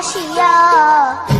আসিয়া গৌর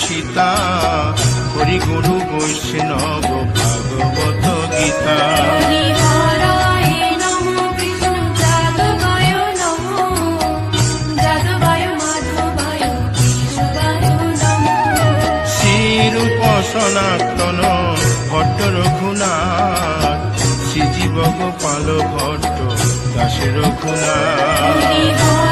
সীতা হরি গুরু বৈষ্ণব ভাগবত গীতা। সনাতন ভট্ট রঘুনাথ শ্রীজীব গোপাল ভট্ট দাসের রঘুনাথ।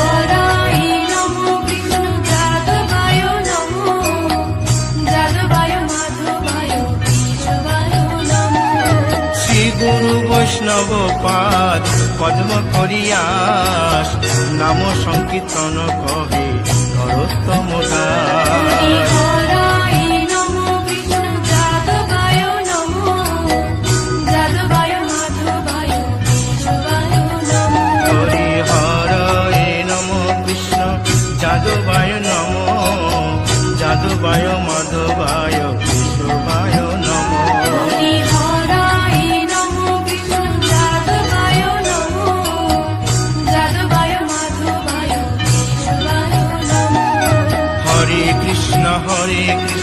গুরু বৈষ্ণব পাদ পদ্ম করিয়াস নাম সংকীর্তন কহে নরোত্তম গান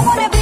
Don't wanna be